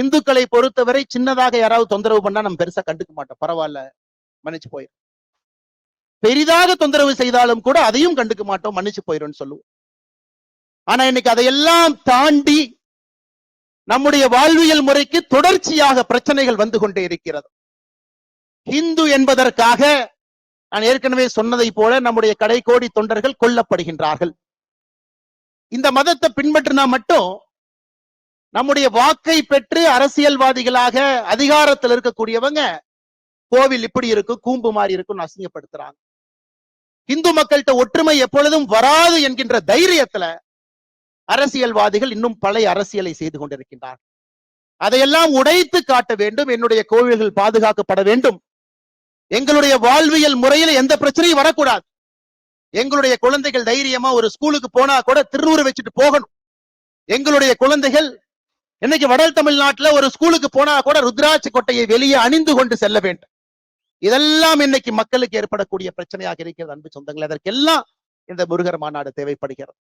இந்துக்களை பொறுத்தவரை சின்னதாக யாராவது தொந்தரவு பண்ணா நம்ம பெருசா கண்டுக்க மாட்டோம். பரவாயில்ல மன்னிச்சு போயிரும் பெரிதாக தொந்தரவு செய்தாலும் கூட அதையும் கண்டுக்க மாட்டோம் மன்னிச்சு போயிரும் சொல்லுவோம். ஆனா இன்னைக்கு அதையெல்லாம் தாண்டி நம்முடைய வாழ்வியல் முறைக்கு தொடர்ச்சியாக பிரச்சனைகள் வந்து கொண்டே இருக்கிறது. ஹிந்து என்பதற்காக நான் ஏற்கனவே சொன்னதை போல நம்முடைய கடைகோடி தொண்டர்கள் கொல்லப்படுகின்றார்கள். இந்த மதத்தை பின்பற்றினா மட்டும் நம்முடைய வாக்கை பெற்று அரசியல்வாதிகளாக அதிகாரத்தில் இருக்கக்கூடியவங்க கோவில் இப்படி இருக்கும் கூம்பு மாதிரி இருக்கும் அசிங்கப்படுத்துறாங்க. இந்து மக்கள்கிட்ட ஒற்றுமை எப்பொழுதும் வராது என்கின்ற தைரியத்துல அரசியல்வாதிகள் இன்னும் பழைய அரசியலை செய்து கொண்டிருக்கின்றார் அதையெல்லாம் உடைத்து காட்ட வேண்டும் என்னுடைய கோவில்கள் பாதுகாக்கப்பட வேண்டும். எங்களுடைய வாழ்வியல் முறையில எந்த பிரச்சனையும் வரக்கூடாது. எங்களுடைய குழந்தைகள் தைரியமா ஒரு ஸ்கூலுக்கு போனா கூட திருநூறு வச்சுட்டு போகணும். எங்களுடைய குழந்தைகள் இன்னைக்கு வட தமிழ்நாட்டுல ஒரு ஸ்கூலுக்கு போனா கூட ருத்ராட்சி கொட்டையை வெளியே அணிந்து கொண்டு செல்ல வேண்டும். இதெல்லாம் இன்னைக்கு மக்களுக்கு ஏற்படக்கூடிய பிரச்சனையாக இருக்கிறது அன்பு சொந்தங்கள். அதற்கெல்லாம் இந்த முருகர் மாநாடு தேவைப்படுகிறது.